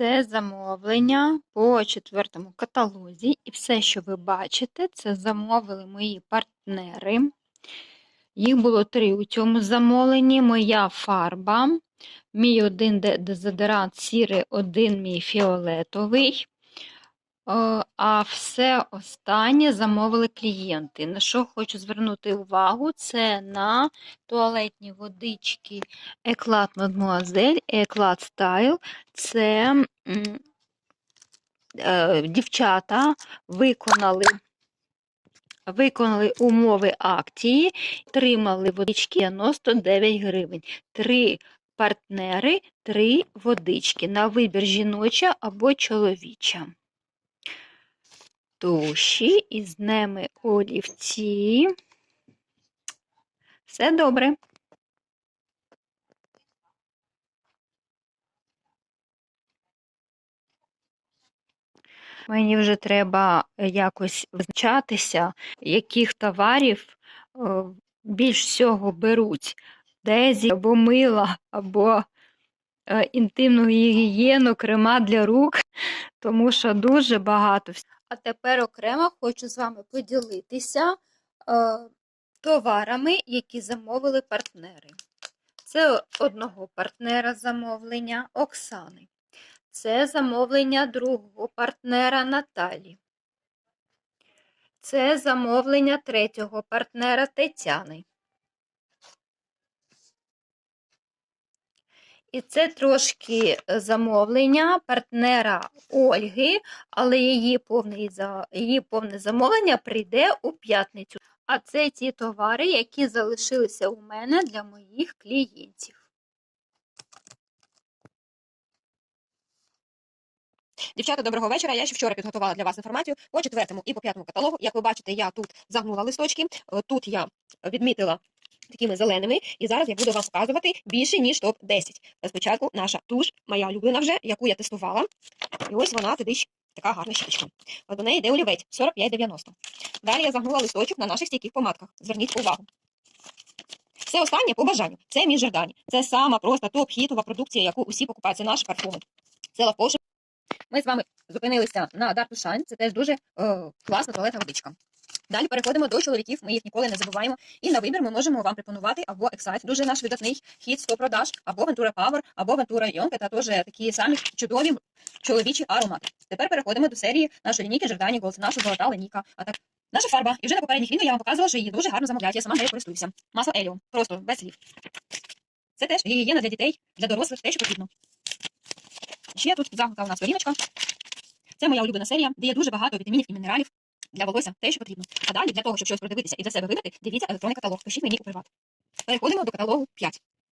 Це замовлення по четвертому каталозі, і все, що ви бачите, це замовили мої партнери. Їх було три у цьому замовленні. Моя фарба, мій один де- дезодорант сірий, один мій фіолетовий. Е, А все останнє замовили клієнти. На що хочу звернути увагу, це на туалетні водички Мадмуазель і Еклад Стайл. Це е, дівчата виконали, виконали умови акції, отримали водички 99 гривень. Три партнери, три водички. На вибір жіноча або чоловіча. Туші із ними олівці. Все добре. Мені вже треба якось визначатися, яких товарів е, більш всього беруть. Дезі або мила, або інтимну гігієну, крема для рук, тому що дуже багато. А тепер окремо хочу з вами поділитися е, товарами, які замовили партнери. Це одного партнера замовлення Оксани. Це замовлення другого партнера Наталі. Це замовлення третього партнера Тетяни. І це трошки е, замовлення партнера Ольги, але її, повний, за- її повне замовлення прийде у п'ятницю. А це ті товари, які залишилися у мене для моїх клієнтів. Дівчата, доброго вечора. Я ще вчора підготувала для вас інформацію по четвертому і по п'ятому каталогу. Як ви бачите, я тут загнула листочки. Е, Тут я відмітила такими зеленими, і зараз я буду вам показувати більше ніж топ 10. Спочатку наша туш, моя улюблена вже, яку я тестувала. І ось вона сидить така гарна. От до неї йде олівець 45,90. Далі я загнула листочок на наших стійких помадках. Зверніть увагу. Все останнє по бажанню. Це мій Жордані. Це сама просто топ-хітова продукція, яку усі покупають. Це наші парфуми. Це лавпоши. Ми з вами зупинилися на Shine. Це теж дуже е, класна туалетна водичка. Далі переходимо до чоловіків. Ми їх ніколи не забуваємо. І на вибір ми можемо вам пропонувати або Excite, дуже наш видатний хід 100 продаж, або Ventura Power, або Ventura Young. Це теж такі самі чудові чоловічі аромати. Тепер переходимо до серії нашої лінійки Жордані Голд, наша золота лінійка. А так наша фарба. І вже на попередніх відео я вам показувала, що її дуже гарно замовляють. Я сама нею користуюся. Масло Еліум. Просто без слів. Це теж гігієна для дітей, для дорослих, те, що потрібно. Ще тут загнута у. Це моя улюблена серія, де є дуже багато вітамінів і мінералів для волосся, те, що потрібно. А далі, для того, щоб щось продивитися і для себе вибрати, дивіться електронний каталог. Пишіть мені у приват. Переходимо до каталогу 5.